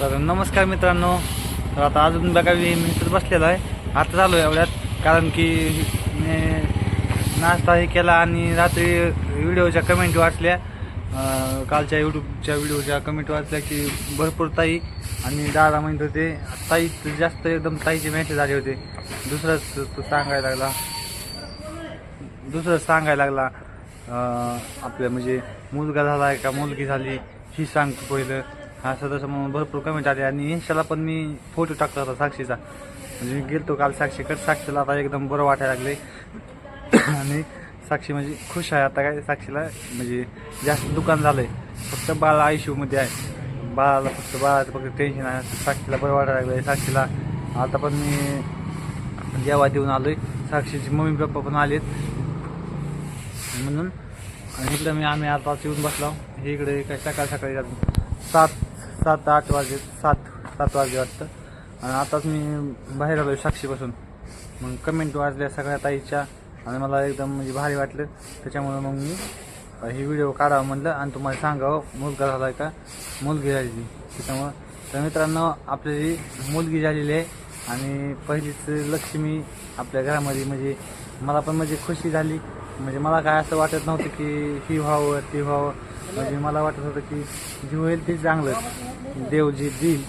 तर नमस्कार मित्रांनो. तर आता अजून बघा मी मी बसलेला बसलेलो आहे. आता झालो एवढ्यात कारण की मी नाश्ता हे केला आणि रात्री व्हिडिओच्या कमेंट वाचल्या. कालच्या यूट्यूबच्या व्हिडिओच्या कमेंट वाचल्या की भरपूर ताई आणि दादा म्हणत होते ताई जास्त एकदम ताईचे मेसेज आले होते. दुसरंच तो सांगायला लागला. दुसरं सांगायला लागला आपल्या आपलं म्हणजे मुलगा झाला आहे का मुलगी झाली ही सांगतो पहिलं. असं तसं म्हणून भरपूर कमेंट आले आणि इंशाला पण मी फोटो टाकला होता साक्षीचा. म्हणजे मी गेलतो काल साक्षीकडे साक्षीला आता एकदम बरं वाटायला लागले. आणि साक्षी म्हणजे खुश आहे आता काय साक्षीला. म्हणजे जास्त दुकान झालंय. फक्त बाळ आयशीमध्ये आहे. बाळाला फक्त बाळाचं फक्त टेन्शन आहे. साक्षीला बरं वाटायला लागलंय. साक्षीला आता पण मी जेव्हा देऊन आलोय. साक्षीचे मम्मी पप्पा पण आलेत. म्हणून आणि इकडं मी आम्ही आता येऊन बसलो. हे इकडे काय सकाळ सकाळी सात सात आठ वाजे सात सात वाजे वाटतं. आणि आताच मी बाहेर आलो साक्षीपासून. मग कमेंट वाजल्या सगळ्या ताईच्या. आणि मला एकदम म्हणजे भारी वाटलं. त्याच्यामुळे मग मी हे व्हिडिओ काढावं म्हणलं आणि तुम्हाला सांगावं मुलगा झाला का? मुलगी झालेली. त्याच्यामुळं तर मित्रांनो आपली मुलगी झालेली आहे आणि पहिलीच लक्ष्मी आपल्या घरामध्ये म्हणजे मला पण म्हणजे खुशी झाली. म्हणजे मला काय असं वाटत नव्हतं की ही व्हावं ती व्हावं. म्हणजे मला वाटत होतं की जे होईल ते चांगलं देव जे देईल.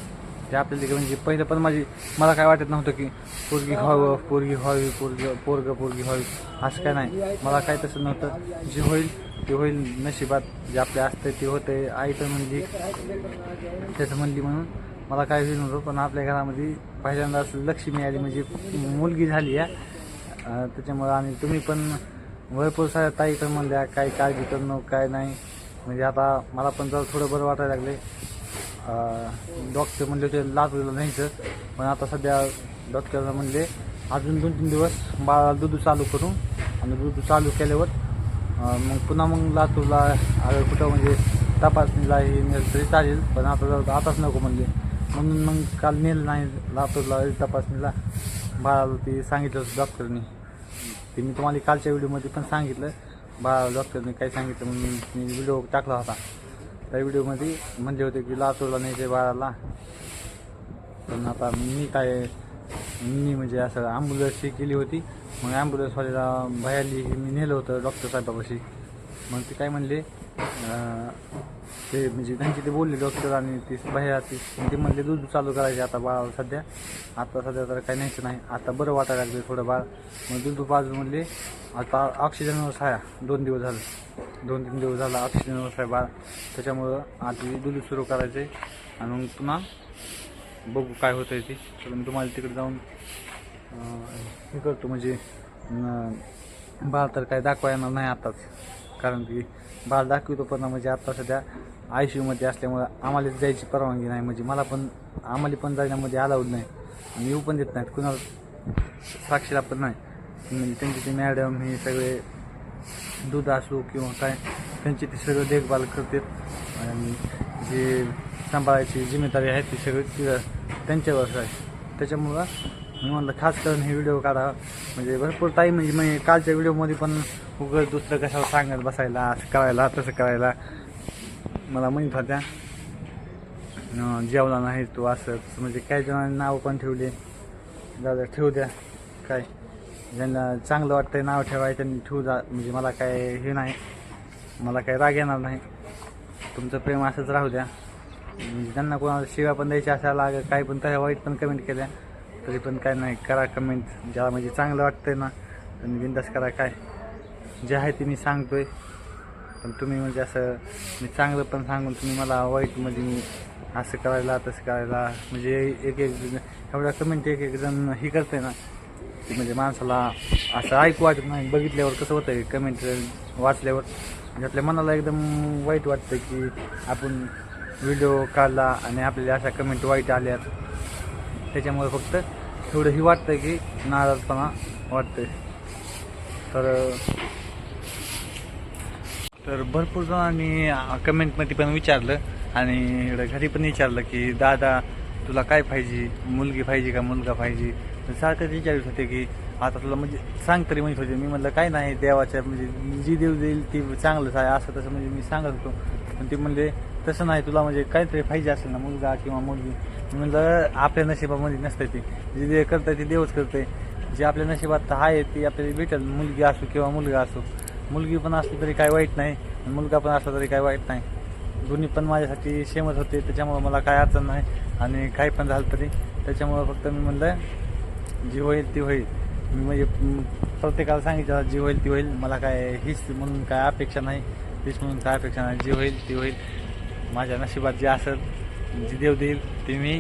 ते आपल्याला म्हणजे पहिलं पण माझी मला काय वाटत नव्हतं की पोरगी व्हावं पोरगी व्हावी पोरग पोरग पोरगी व्हावी. असं काय नाही. मला काय तसं नव्हतं. जे होईल ते होईल. नशिबात जे आपले असतं ते होते आई तर म्हणली त्याचं म्हणली म्हणून. मला काय होईल नव्हतं. पण आपल्या घरामध्ये पहिल्यांदा असं लक्ष्मी आली. म्हणजे मुलगी झाली आहे त्याच्यामुळं आणि तुम्ही पण भरपूर साऱ्या ताई तर म्हणल्या काही काळजी करणं काय नाही. म्हणजे आता मला पण जरा थोडं बरं वाटायला लागले. डॉक्टर म्हणले होते लातूरला सर पण आता सध्या डॉक्टरला म्हणले अजून दोन तीन दिवस बाळाला दूध चालू करून आणि दूध चालू केल्यावर मग पुन्हा मग लातूरला कुठं म्हणजे तपासणीला हे नेलं तरी चालेल. पण आता जाऊ आताच नको म्हणले. म्हणून मग काल नेलं नाही लातूरला तपासणीला. बाळाला ते सांगितलं होतं डॉक्टरनी. ते मी तुम्हाला कालच्या व्हिडिओमध्ये पण सांगितलं. बाळा डॉक्टरने काय सांगितलं म्हणून मी व्हिडिओ टाकला होता. त्या व्हिडिओमध्ये म्हणले होते की लातूरला न्यायचे बाळाला. पण आता मी काय मी म्हणजे असं ॲम्ब्युलन्सची केली होती. मग ॲम्ब्युलन्सवाल्याला भयाली मी नेलं होतं डॉक्टर साहेबापाशी. मग ते काय म्हणले ते म्हणजे त्यांचे ते बोलले डॉक्टर आणि ते बाहेर ते ते म्हणले दूध चालू करायचे आता बाळाला सध्या. आता सध्या तर काही न्यायचं नाही. आता बरं वाटायला लागलं थोडं बाळ. मग दूध पाजून म्हणले आता ऑक्सिजनवर साया. दोन दिवस झालं. दोन तीन दिवस झाला ऑक्सिजनवर आहे बाळ. त्याच्यामुळं आधी दूध सुरू करायचं आहे आणि मग पुन्हा बघू काय होतं ते. तर मी तुम्हाला तिकडे जाऊन हे करतो. म्हणजे बाळ तर काय दाखवा येणार नाही आताच. कारण की बाळ दाखवतो पण म्हणजे आत्ता सध्या आय सी यूमध्ये असल्यामुळं आम्हाला जायची परवानगी नाही. म्हणजे मला पण आम्हाला पण जाण्यामध्ये अलाउड नाही. आणि येऊ पण देत नाहीत. कुणाला साक्षीला पण नाही. म्हणजे त्यांचे ते मॅडम हे सगळे दूध असू किंवा काय त्यांची ती सगळं देखभाल करतात. आणि जे सांभाळायची जिम्मेदारी आहे ती सगळी त्यांच्यावरच त्यांच्यावर आहे. त्याच्यामुळं मी म्हणलं खास करून हे व्हिडिओ काढा. म्हणजे भरपूर टाईम म्हणजे मी कालच्या व्हिडिओमध्ये पण उगड दुसरं कशावर सांगत बसायला असं करायला तसं करायला. मला माहीत होत्या. जेवला नाही तू असं. म्हणजे काही जणांनी नाव पण ठेवले. दादा ठेवू द्या. काय? ज्यांना चांगलं वाटतंय नाव ठेवायचं त्यांनी ठेवू जा. म्हणजे मला काय हे नाही. मला काही राग येणार नाही. तुमचं प्रेम असंच राहू द्या. म्हणजे त्यांना कोणाला शिव्या पण द्यायच्या असायला काही पण तशा वाईट पण कमेंट केल्या. तरी पण काय नाही करा कमेंट ज्याला म्हणजे चांगलं वाटतंय ना आणि बिंदास करा काय. जे आहे ते मी सांगतोय. पण तुम्ही म्हणजे असं मी चांगलं पण सांगून तुम्ही मला वाईटमध्ये म्हणजे मी असं करायला तसं करायला म्हणजे एक एक एवढा कमेंट एक एक जण ही करते ना की म्हणजे माणसाला असं ऐकू वाटत नाही. बघितल्यावर कसं होतं कमेंट वाचल्यावर. म्हणजे आपल्या मनाला एकदम वाईट वाटतं की आपण व्हिडिओ काढला आणि आपल्याला अशा कमेंट वाईट आल्यात. त्याच्यामुळे फक्त एवढंही वाटतं की नाराजपणा वाटतंय. तर तर भरपूर जणांनी कमेंटमध्ये पण विचारलं आणि इकडं घरी पण विचारलं की दादा तुला काय पाहिजे? मुलगी पाहिजे का मुलगा पाहिजे? सारखंच विचारत होते की आता तुला म्हणजे सांग तरी म्हणत होते. मी म्हटलं काय नाही देवाच्या म्हणजे जी देव देईल ती चांगलंच आहे असं तसं म्हणजे मी सांगत होतो. पण ते म्हणले तसं नाही तुला म्हणजे काहीतरी पाहिजे असेल ना मुलगा किंवा मुलगी. म्हणलं आपल्या नशिबामध्ये नसतं ते. जे जे करतंय ते देवच करतंय. जे आपल्या नशिबात आहे ती आपल्याला भेटेल. मुलगी असो किंवा मुलगा असो. मुलगी पण असली तरी काय वाईट नाही मुलगा पण असला तरी काय वाईट नाही. दोन्ही पण माझ्यासाठी सेमच होते त्याच्यामुळं मला काय अडचण नाही. आणि काही पण झालं तरी त्याच्यामुळं फक्त मी म्हणलं जी होईल ती होईल. मी म्हणजे प्रत्येकाला सांगितलं जी होईल ती होईल. मला काय हीच म्हणून काय अपेक्षा नाही. तीच म्हणून काय अपेक्षा नाही. जी होईल ती होईल. माझ्या नशिबात जे असेल जी देव देईल ते मी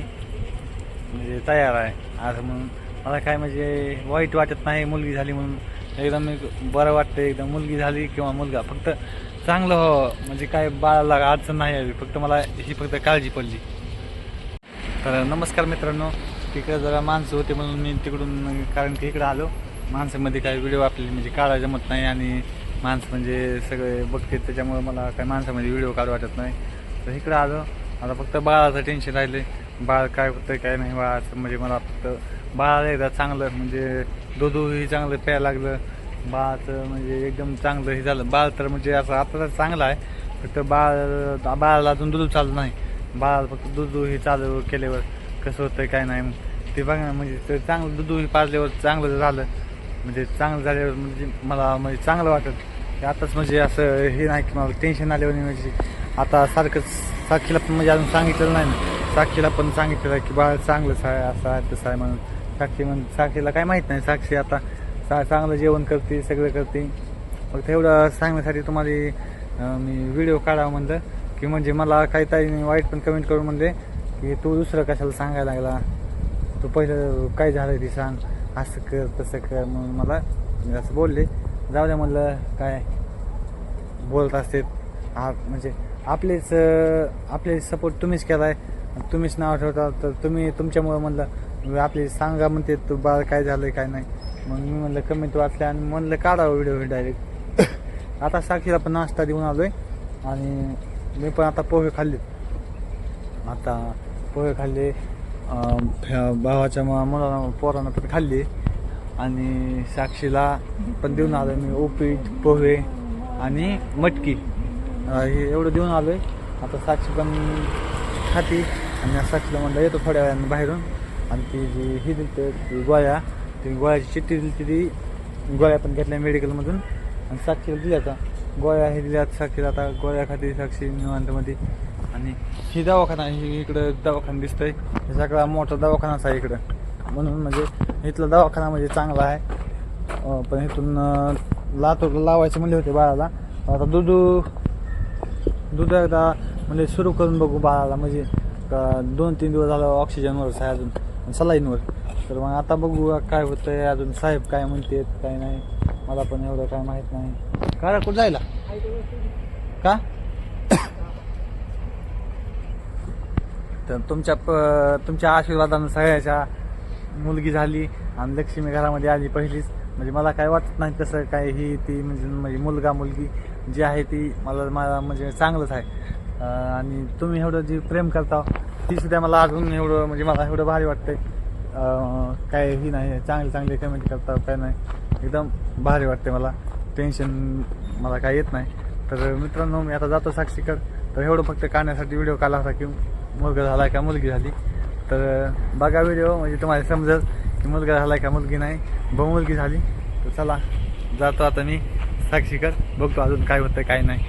म्हणजे तयार आहे. असं म्हणून मला काय म्हणजे वाईट वाटत नाही मुलगी झाली म्हणून. एकदम बरं वाटतं एकदम मुलगी झाली किंवा मुलगा. फक्त चांगलं हो म्हणजे काय बाळाला अडचण नाही आली फक्त मला ही फक्त काळजी पडली. तर नमस्कार मित्रांनो तिकडं जरा माणसं होते म्हणून मी तिकडून कारण की इकडं आलो. माणसामध्ये काही व्हिडिओ आपले म्हणजे काढायला जमत नाही आणि माणसं म्हणजे सगळे बघते त्याच्यामुळे मला काही माणसामध्ये व्हिडिओ काढू वाटत नाही. तर इकडं आलो. आता फक्त बाळाचं टेन्शन राहिले बाळ काय होतं काय नाही बाळाचं म्हणजे मला फक्त बाळाला एकदा चांगलं म्हणजे दूधही चांगलं प्यायला लागलं. बाळाचं म्हणजे एकदम चांगलं हे झालं. बाळ तर म्हणजे असं आता तर चांगलं आहे. फक्त बाळ बाळाला अजून दूध चालू नाही. बाळाला फक्त दूध हे चालू केल्यावर कसं होतं काय नाही. ते बघा ना, म्हणजे ते चांगलं दूध हे पाजल्यावर चांगलं झालं. म्हणजे चांगलं झाल्यावर म्हणजे मला म्हणजे चांगलं वाटत. की आताच म्हणजे असं हे नाही की मला टेन्शन आल्यावर म्हणजे आता सारखं साक्षीला पण म्हणजे अजून सांगितलेलं नाही ना. साक्षीला पण सांगितलेलं की बाळ चांगलंच आहे असं आहे तसं आहे म्हणून. साक्षी म्हण साक्षीला काय माहीत नाही साक्षी आता चा चांगलं जेवण करते सगळं करते. फक्त एवढं सांगण्यासाठी तुम्हाला मी व्हिडिओ काढावा म्हणलं की म्हणजे मला काही ताईने वाईट पण कमेंट करून म्हणले की तू दुसरं कशाला सांगायला लागला? तू पहिलं काय झालं ते सांग. असं कर तसं कर म्हणून मला असं बोलले. जाऊ द्या म्हणलं काय बोलत असते. हा म्हणजे आपलेच आपले सपोर्ट तुम्हीच केलाय. तुम्हीच नाव ठेवता तर तुम्ही तुमच्यामुळं म्हणलं आपले सांगा म्हणते तू बाळ काय झालं काय नाही. मग मी म्हणलं कमेंट वाचल्या आणि म्हणलं काढावं व्हिडिओ डायरेक्ट आता साक्षीला पण नाश्ता देऊन आलोय. आणि मी पण आता पोहे खाल्ले. आता पोहे खाल्ले. फ- भावाच्या मुलांना पोरांना पण खाल्ले. आणि साक्षीला पण देऊन आलो मी उपीट पोहे आणि मटकी. हे एवढं देऊन आलो आहे आता साक्षी पण खाती आणि साक्षीला म्हणलं येतो थोड्या वेळाने बाहेरून. आणि ती जी ही दिली ती गोळ्या ती गोळ्याची चिठ्ठी दिली ती. गोळ्या पण घेतल्या मेडिकलमधून आणि साक्षीला दिल्या आता. गोळ्या हे दिल्या साक्षीला आता गोळ्या खाती साक्षी निवांतमध्ये. आणि ही दवाखाना ही इकडं दवाखाना दिसतंय. हे सगळा मोठा दवाखानाच आहे इकडं. म्हणून म्हणजे इथला दवाखाना म्हणजे चांगला आहे. पण इथून लातूर लातूरला लावायचे म्हणले होते बाळाला. आता दूध दूध एकदा म्हणजे सुरू करून बघू बाळाला. म्हणजे दोन तीन दिवस झालं ऑक्सिजनवरच आहे अजून. सलाईनवर. तर मग आता बघू काय होतंय अजून साहेब काय म्हणतात काय नाही. मला पण एवढं काय माहीत नाही. का कुठं जायला? का? तर तुमच्या प- तुमच्या आशीर्वादानं सगळ्याच्या मुलगी झाली आणि लक्ष्मी घरामध्ये आली पहिलीच. म्हणजे मला काय वाटत नाही तसं काय ही ती म्हणजे म्हणजे मुलगा मुलगी. जी आहे ती मला मला म्हणजे चांगलंच आहे. आणि तुम्ही एवढं जी प्रेम करता ती सुद्धा मला अजून एवढं म्हणजे मला एवढं भारी वाटतंय. अं, काय ही नाही चांगले चांगले कमेंट करता काय नाही. एकदम भारी वाटते मला. टेन्शन मला काय येत नाही. तर मित्रांनो मी आता जातो साक्षीकड तर एवढं फक्त काढण्यासाठी व्हिडिओ काढला होता की मुलगा झाला का मुलगी झाली. तर बघा व्हिडिओ म्हणजे तुम्हाला समजेल की मुलगा झाला का मुलगी नाही. बहु मुलगी झाली. तर चला जातो आता मी. साक्षीकर बघतो अजून काय होतं काय नाही.